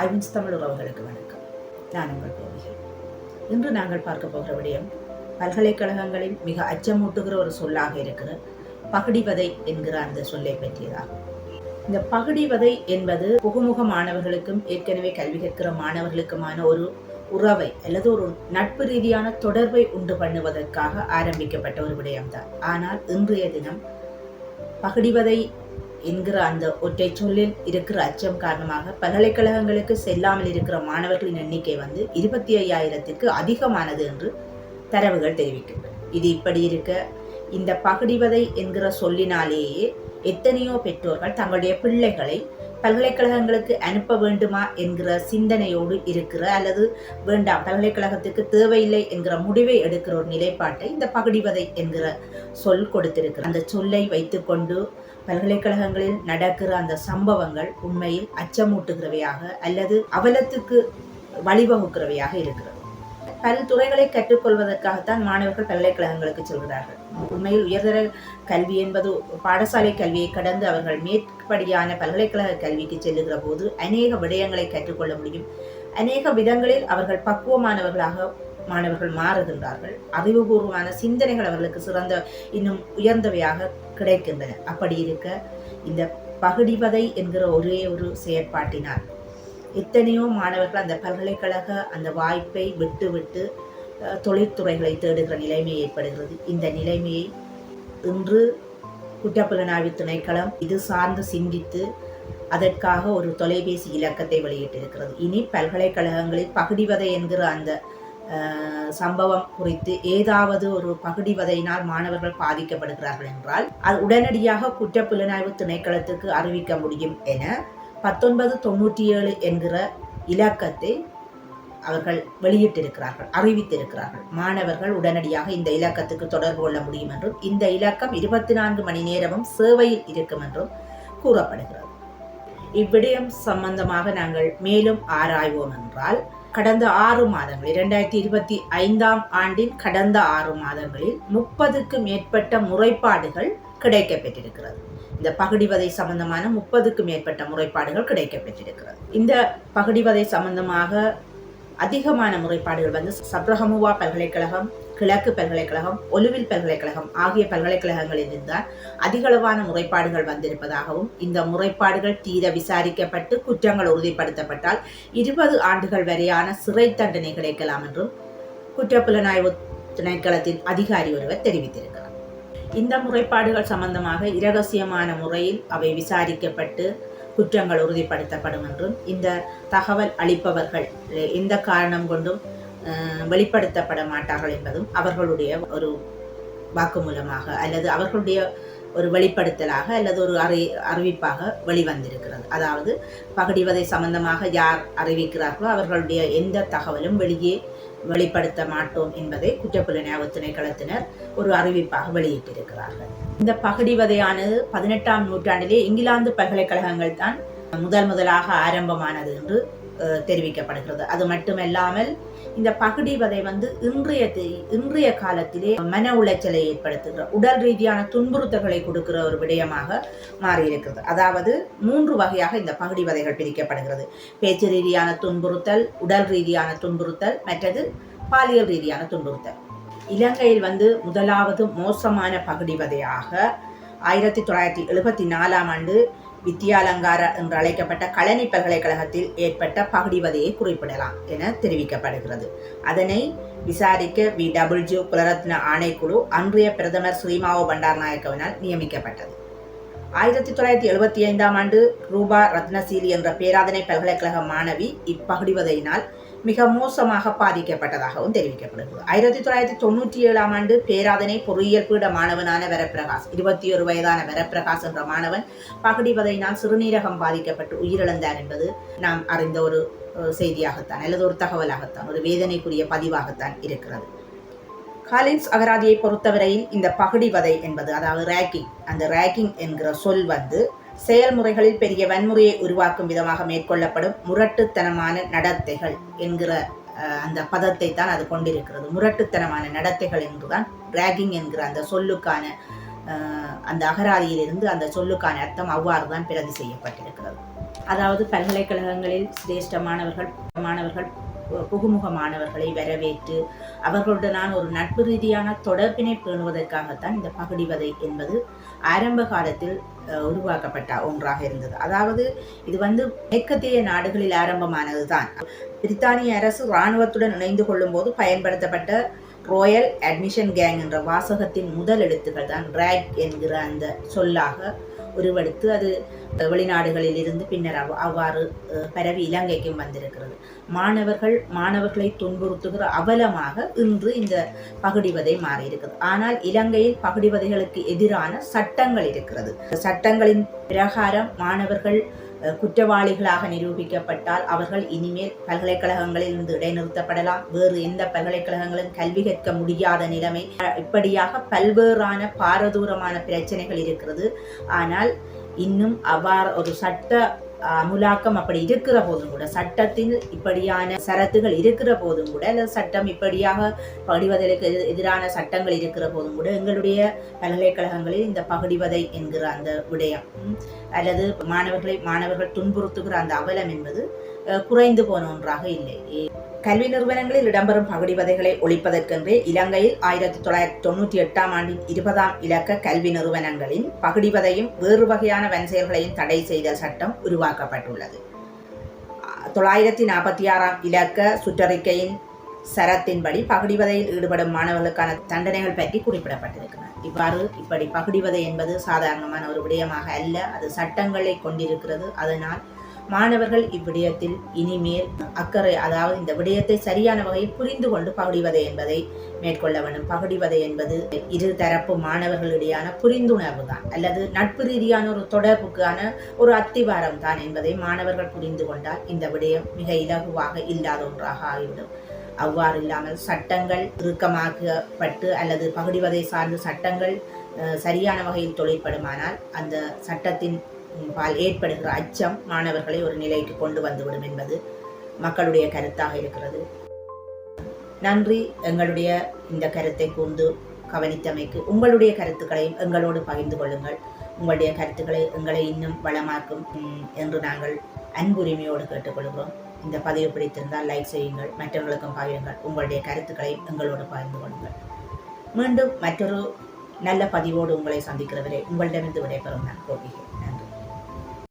ஐவின்ஸ் தமிழ் உறவுகளுக்கு வணக்கம். நான் உங்கள் கோவிகள். இன்று நாங்கள் பார்க்க போகிற விடயம் பல்கலைக்கழகங்களில் மிக அச்சமூட்டுகிற ஒரு சொல்லாக இருக்கிற பகடிவதை என்கிற அந்த சொல்லை பற்றியதாகும். இந்த பகடிவதை என்பது புகுமுக மாணவர்களுக்கும் ஏற்கனவே கல்வி கற்கிற மாணவர்களுக்குமான ஒரு உறவை அல்லது ஒரு நட்பு ரீதியான தொடர்பை உண்டு பண்ணுவதற்காக ஆரம்பிக்கப்பட்ட ஒரு விடயம்தான். ஆனால் இன்றைய தினம் பகடிவதை என்கிற அந்த ஒற்றை சொல்லில் இருக்கிற அச்சம் காரணமாக பல்கலைக்கழகங்களுக்கு செல்லாமல் இருக்கிற மாணவர்களின் எண்ணிக்கை வந்து இருபத்தி ஐயாயிரத்திற்கு அதிகமானது என்று தரவுகள் தெரிவிக்கின்றன. இது இப்படி இருக்க இந்த பகடிவதை என்கிற சொல்லினாலேயே எத்தனையோ பெற்றோர்கள் தங்களுடைய பிள்ளைகளை பல்கலைக்கழகங்களுக்கு அனுப்ப வேண்டுமா என்கிற சிந்தனையோடு இருக்கிற அல்லது வேண்டாம் பல்கலைக்கழகத்துக்கு தேவையில்லை என்கிற முடிவை எடுக்கிற ஒரு நிலைப்பாட்டை இந்த பகடிவதை என்கிற சொல் கொடுத்திருக்கிறது. அந்த சொல்லை வைத்துக்கொண்டு பல்கலைக்கழகங்களில் நடக்கிற அந்த சம்பவங்கள் உண்மையில் அச்சமூட்டுகிறவையாக அல்லது அவலத்துக்கு வழிவகுக்கிறவையாக இருக்கிறது. பல துறைகளை கற்றுக்கொள்வதற்காகத்தான் மாணவர்கள் பல்கலைக்கழகங்களுக்கு செல்கிறார்கள். உண்மையில் உயர்தர கல்வி என்பது பாடசாலை கல்வியை கடந்து அவர்கள் மேற்படியான பல்கலைக்கழக கல்விக்கு செல்லுகிற போது அநேக விடயங்களை கற்றுக்கொள்ள முடியும். அநேக விதங்களில் அவர்கள் பக்குவமானவர்களாக மாணவர்கள் மாறுகின்றார்கள். அறிவுபூர்வமான சிந்தனைகள் அவர்களுக்கு சிறந்த இன்னும் உயர்ந்தவையாக கிடைக்கின்றன. அப்படி இருக்க இந்த பகுடிவதை என்கிற ஒரே ஒரு செயற்பாட்டினால். எத்தனையோ மாணவர்கள் அந்த பல்கலைக்கழக அந்த வாய்ப்பை விட்டு விட்டு தொழிற்துறைகளை தேடுகிற நிலைமை ஏற்படுகிறது. இந்த நிலைமையை இன்று குற்றப்புலனாய்வு திணைக்களம் இது சார்ந்து சிந்தித்து அதற்காக ஒரு தொலைபேசி இலக்கத்தை வெளியிட்டிருக்கிறது. இனி பல்கலைக்கழகங்களில் பகுடிவதை என்கிற அந்த சம்பவம் குறித்து ஏதாவது ஒரு பகுடிவதையினால் மாணவர்கள் பாதிக்கப்படுகிறார்கள் என்றால் அது உடனடியாக குற்றப்புலனாய்வு திணைக்களத்துக்கு அறிவிக்க முடியும் என பத்தொன்பது தொண்ணூற்றி ஏழு என்கிற இலக்கத்தை அவர்கள் வெளியிட்டிருக்கிறார்கள் அறிவித்திருக்கிறார்கள். மாணவர்கள் உடனடியாக இந்த இலக்கத்துக்கு தொடர்பு கொள்ள முடியும் என்றும் இந்த இலக்கம் இருபத்தி நான்கு மணி நேரமும் சேவையில் இருக்கும் என்றும் கூறப்படுகிறது. இவ்விடயம் சம்பந்தமாக நாங்கள் மேலும் ஆராய்வோம் என்றால் கடந்த ஆறு மாதங்களில் இரண்டாயிரத்தி இருபத்தி ஐந்தாம் ஆண்டின் கடந்த ஆறு மாதங்களில் முப்பதுக்கு மேற்பட்ட முறைப்பாடுகள் கிடைக்கப்பெற்றிருக்கிறது. இந்த பகுடிவதை சம்பந்தமான முப்பதுக்கு மேற்பட்ட முறைப்பாடுகள் கிடைக்கப்பெற்றிருக்கிறது. இந்த பகுடிவதை சம்பந்தமாக அதிகமான முறைப்பாடுகள் வந்து சப்ரஹமுவா பல்கலைக்கழகம் கிழக்கு பல்கலைக்கழகம் ஒலுவில் பல்கலைக்கழகம் ஆகிய பல்கலைக்கழகங்களில் இருந்தால் அதிகளவான முறைப்பாடுகள் வந்திருப்பதாகவும் இந்த முறைப்பாடுகள் தீர விசாரிக்கப்பட்டு குற்றங்கள் உறுதிப்படுத்தப்பட்டால் இருபது ஆண்டுகள் வரையான சிறை தண்டனை கிடைக்கலாம் என்றும் குற்றப்புலனாய்வு திணைக்களத்தின் அதிகாரி ஒருவர் தெரிவித்திருக்கிறார். இந்த முறைப்பாடுகள் சம்பந்தமாக இரகசியமான முறையில் அவை விசாரிக்கப்பட்டு குற்றங்கள் உறுதிப்படுத்தப்படும் என்றும் இந்த தகவல் அளிப்பவர்கள் எந்த காரணம் கொண்டும் வெளிப்படுத்தப்பட மாட்டார்கள் என்பதும் அவர்களுடைய ஒரு வாக்குமூலமாக அல்லது அவர்களுடைய ஒரு வெளிப்படுத்தலாக அல்லது ஒரு அறி அறிவிப்பாக வெளிவந்திருக்கிறது. அதாவது பகடிவதை சம்பந்தமாக யார் அறிவிக்கிறார்களோ அவர்களுடைய எந்த தகவலும் வெளியே வெளிப்படுத்த மாட்டோம் என்பதை குற்றப்புலனாய்வு திணைக்களத்தினர் ஒரு அறிவிப்பாக வெளியிட்டிருக்கிறார்கள். இந்த பகடிவதையானது பதினெட்டாம் நூற்றாண்டிலே இங்கிலாந்து பல்கலைக்கழகங்கள் தான் முதல் முதலாக ஆரம்பமானது என்று தெரிவிக்கப்படுகிறது. அது மட்டுமல்லாமல் இந்த பகுடிவதை வந்து இன்றைய இன்றைய காலத்திலே மன உளைச்சலை ஏற்படுத்துகிற உடல் ரீதியான துன்புறுத்தல்களை கொடுக்கிற ஒரு விடயமாக மாறியிருக்கிறது. அதாவது மூன்று வகையாக இந்த பகுடிவதைகள் பிரிக்கப்படுகிறது. பேச்சு ரீதியான துன்புறுத்தல் உடல் ரீதியான துன்புறுத்தல் மற்றது பாலியல் ரீதியான துன்புறுத்தல். இலங்கையில் வந்து முதலாவது மோசமான பகுடிவதையாக ஆயிரத்தி தொள்ளாயிரத்தி எழுபத்தி நாலாம் ஆண்டு வித்யாலங்கார என்று அழைக்கப்பட்ட கழனி பல்கலைக்கழகத்தில் ஏற்பட்ட பகுடிவதையை குறிப்பிடலாம் என தெரிவிக்கப்படுகிறது. அதனை விசாரிக்க வி. டபிள்யூ குலரத்ன ஆணைக்குழு அன்றைய பிரதமர் ஸ்ரீமாவோ பண்டார்நாயக்கவினால் நியமிக்கப்பட்டது. ஆயிரத்தி தொள்ளாயிரத்தி எழுபத்தி ஐந்தாம் ஆண்டு ரூபா ரத்னசீலி என்ற பேராதனை பல்கலைக்கழக மாணவி இப்பகுடிவதையினால் மிக மோசமாக பாதிக்கப்பட்டதாகவும் தெரிவிக்கப்படுகிறது. ஆயிரத்தி தொள்ளாயிரத்தி தொண்ணூற்றி ஏழாம் ஆண்டு பேராதனை பொறியியல் பீட மாணவனான வரப்பிரகாஷ் இருபத்தி ஒரு வயதான வரப்பிரகாஷ் என்ற மாணவன் பகுடிவதையினால் சிறுநீரகம் பாதிக்கப்பட்டு உயிரிழந்தார் என்பது நாம் அறிந்த ஒரு செய்தியாகத்தான் அல்லது ஒரு தகவலாகத்தான் ஒரு வேதனைக்குரிய பதிவாகத்தான் இருக்கிறது. காலின்ஸ் அகராதியை பொறுத்தவரையில் இந்த பகுடிவதை என்பது அதாவது ரேக்கிங் அந்த ரேக்கிங் என்கிற சொல் வந்து செயல்முறைகளில் பெரிய வன்முறையை உருவாக்கும் விதமாக மேற்கொள்ளப்படும் முரட்டுத்தனமான நடத்தைகள் என்கிற அந்த பதத்தை தான் அது கொண்டிருக்கிறது. முரட்டுத்தனமான நடத்தைகள் என்றுதான் ராகிங் என்கிற அந்த சொல்லுக்கான அந்த அகராதியிலிருந்து அந்த சொல்லுக்கான அர்த்தம் அவ்வாறு தான் பிரதி செய்யப்பட்டிருக்கிறது. அதாவது பல்கலைக்கழகங்களில் சிரேஷ்ட மாணவர்கள் மாணவர்கள் புகுமுகமானவர்களை வரவேற்று அவர்களுடனான ஒரு நட்பு ரீதியான தொடர்பினை பேணுவதற்காகத்தான் இந்த பகுடிவதை என்பது ஆரம்ப காலத்தில் உருவாக்கப்பட்ட ஒன்றாக இருந்தது. அதாவது இது வந்து மேற்கத்திய நாடுகளில் ஆரம்பமானது தான் பிரித்தானிய அரசு இராணுவத்துடன் இணைந்து கொள்ளும்போது பயன்படுத்தப்பட்ட ராயல் அட்மிஷன் கேங் என்ற வாசகத்தின் முதல் எழுத்துக்கள் தான் ரேக் என்கிற அந்த சொல்லாக உருவெடுத்து அது வெளிநாடுகளில் இருந்து பின்னர் அவ்- அவ்வாறு அஹ், பரவி இலங்கைக்கும் வந்திருக்கிறது. மாணவர்கள் மாணவர்களை துன்புறுத்துகிற அவலமாக இன்று இந்த பகுடிவதை மாறியிருக்கிறது. ஆனால் இலங்கையில் பகுடிவதைகளுக்கு எதிரான சட்டங்கள் இருக்கிறது. சட்டங்களின் பிரகாரம் மாணவர்கள் குற்றவாளிகளாக நிரூபிக்கப்பட்டால் அவர்கள் இனிமேல் பல்கலைக்கழகங்களில் இருந்து இடைநிறுத்தப்படலாம். வேறு எந்த பல்கலைக்கழகங்களும் கல்வி கற்க முடியாத நிலைமை. இப்படியாக பல்வேறான பாரதூரமான பிரச்சனைகள் இருக்கிறது. ஆனால் இன்னும் அவ்வாறு ஒரு சட்ட அமுலாக்கம் அப்படி இருக்கிற போதும் கூட சட்டத்தில் இப்படியான சரத்துகள் இருக்கிற போதும் கூட அல்லது சட்டம் இப்படியாக பகிடிவதற்கு எதிரான சட்டங்கள் இருக்கிற போதும் கூட எங்களுடைய பல்கலைக்கழகங்களில் இந்த பகுடிவதை என்கிற அந்த விடயம் அல்லது மாணவர்களை மாணவர்கள் துன்புறுத்துகிற அந்த அவலம் என்பது அஹ், குறைந்து போன ஒன்றாக இல்லை. கல்வி நிறுவனங்களில் இடம்பெறும் பகுடிவதைகளை ஒழிப்பதற்கென்றே இலங்கையில் ஆயிரத்தி தொள்ளாயிரத்தி தொண்ணூற்றி எட்டாம் ஆண்டின் இருபதாம் இலக்க கல்வி நிறுவனங்களின் பகுடிவதையும் வேறு வகையான வன்செயல்களையும் தடை செய்த சட்டம் உருவாக்கப்பட்டுள்ளது. தொள்ளாயிரத்தி நாற்பத்தி ஆறாம் இலக்க சுற்றறிக்கையின் சரத்தின்படி பகுடிவதையில் ஈடுபடும் மாணவர்களுக்கான தண்டனைகள் பற்றி குறிப்பிடப்பட்டிருக்கின்றன இவ்வாறு இப்படி பகுடிவதை என்பது சாதாரணமான ஒரு விடயமாக அல்ல. அது சட்டங்களை கொண்டிருக்கிறது. அதனால் மாணவர்கள் இவ்விடயத்தில் இனிமேல் அக்கறை அதாவது இந்த விடயத்தை சரியான வகையில் புரிந்து கொண்டு பகுடிவதை என்பதை மேற்கொள்ள வேண்டும். பகுடிவதை என்பது இரு தரப்பு மாணவர்களிடையான புரிந்துணர்வு தான் அல்லது நட்பு ரீதியான ஒரு தொடர்புக்கான ஒரு அத்திவாரம் தான் என்பதை மாணவர்கள் புரிந்து கொண்டால் இந்த விடயம் மிக இலகுவாக இல்லாத ஒன்றாக ஆகிவிடும். அவ்வாறு இல்லாமல் சட்டங்கள் இறுக்கமாக்கப்பட்டு அல்லது பகுடிவதை சார்ந்த சட்டங்கள் சரியான வகையில் தொழிற்படுமானால் அந்த சட்டத்தின் பால் ஏற்படுகிற அச்சம் மாணவர்களை ஒரு நிலைக்கு கொண்டு வந்துவிடும் என்பது மக்களுடைய கருத்தாக இருக்கிறது. நன்றி. எங்களுடைய இந்த கருத்தை கூர்ந்து கவனித்தமைக்கு உங்களுடைய கருத்துக்களையும் எங்களோடு பகிர்ந்து கொள்ளுங்கள். உங்களுடைய கருத்துக்களை எங்களை இன்னும் வளமாக்கும் என்று நாங்கள் அன்புரிமையோடு கேட்டுக்கொள்கிறோம். இந்த பதிவு பிடித்திருந்தால் லைக் செய்யுங்கள் மற்றவர்களுக்கும் பகிருங்கள். உங்களுடைய கருத்துக்களையும் எங்களோடு பகிர்ந்து கொள்ளுங்கள். மீண்டும் மற்றொரு நல்ல பதிவோடு உங்களை சந்திக்கிறவரை உங்களிடமிருந்து விடைபெறும் நான் கோபிகை.